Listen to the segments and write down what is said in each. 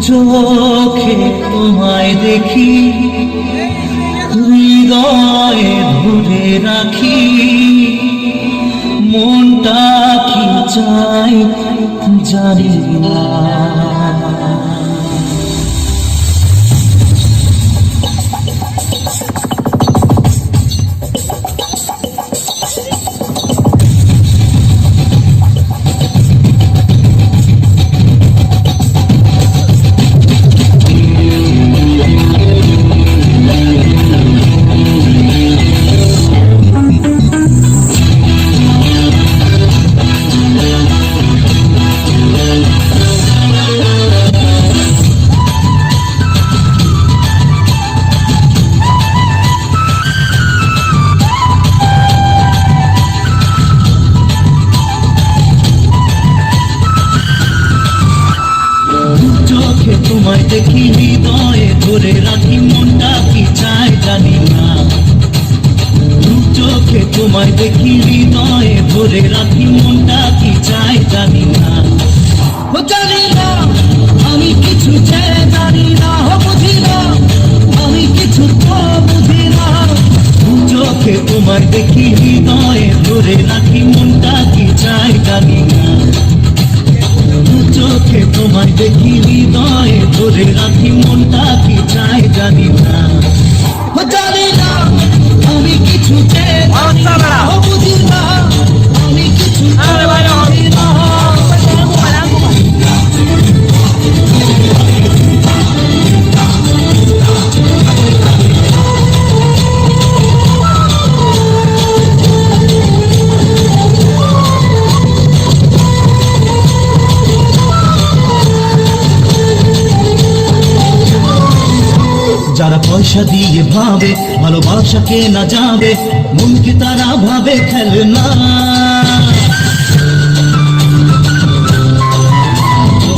চোখে তোমায় দেখি হৃদয়ে ধরে রাখি। মনটা কি চাই জানি না। দেখি হৃদয়ে ধরে রাখি মনটা কি চায় জানি না। চোখে তোমায় দেখি হৃদয়ে ধরে রাখি মনটা কি চায় জানি না। ও জানি না, আমি কিছু চেয়ে জানি না, ও বুঝি না, আমি কিছু তো বুঝি না। চোখে তোমায় দেখি হৃদয়ে ধরে রাখি মনটা কি চায় জানি না। চোখে তোমায় দেখি হৃদয়ে 最难听 যারা পয়সা দিয়ে ভাবে ভালোবাসাকে না যাবে মনকে তারা ভাবে খেলনা।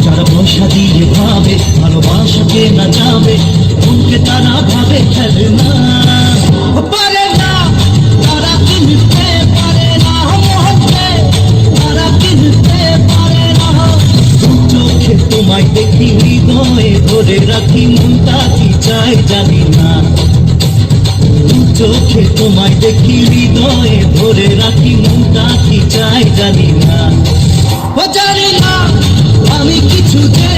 যারা পয়সা দিয়ে ভাবে ভালোবাসাকে না যাবে মনকে তারা ভাবে খেলনা। তারা তারা তোমায় দেখি, হৃদয়ে ধরে রাখি মনটা চাই জানি না। চোখে তোমায় দেখি হৃদয়ে ধরে রাখি মনটা কি চাই জানি না। ও জানি না, আমি কিছু যে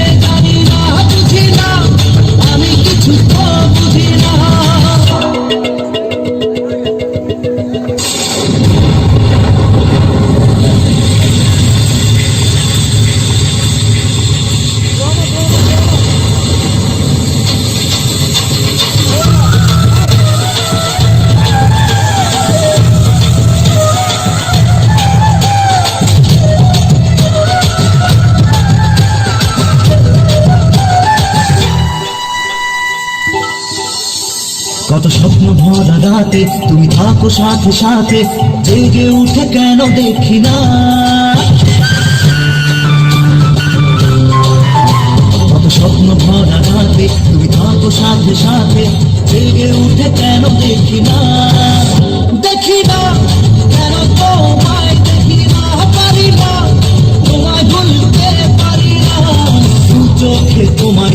কত স্বপ্ন ভরা রাতে তুমি থাকো সাথে সাথে, জেগে উঠে কেন দেখি না? কত স্বপ্ন ভরা রাতে তুমি থাকো সাথে সাথে, জেগে উঠে কেন দেখি না?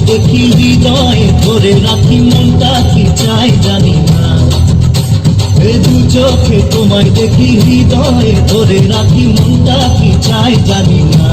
দেখি হৃদয়ে ধরে রাখি মনটা, কি চাই জানি না। এ দু চোখে তোমায় দেখি হৃদয়ে ধরে রাখি মনটা, কি চাই জানি না।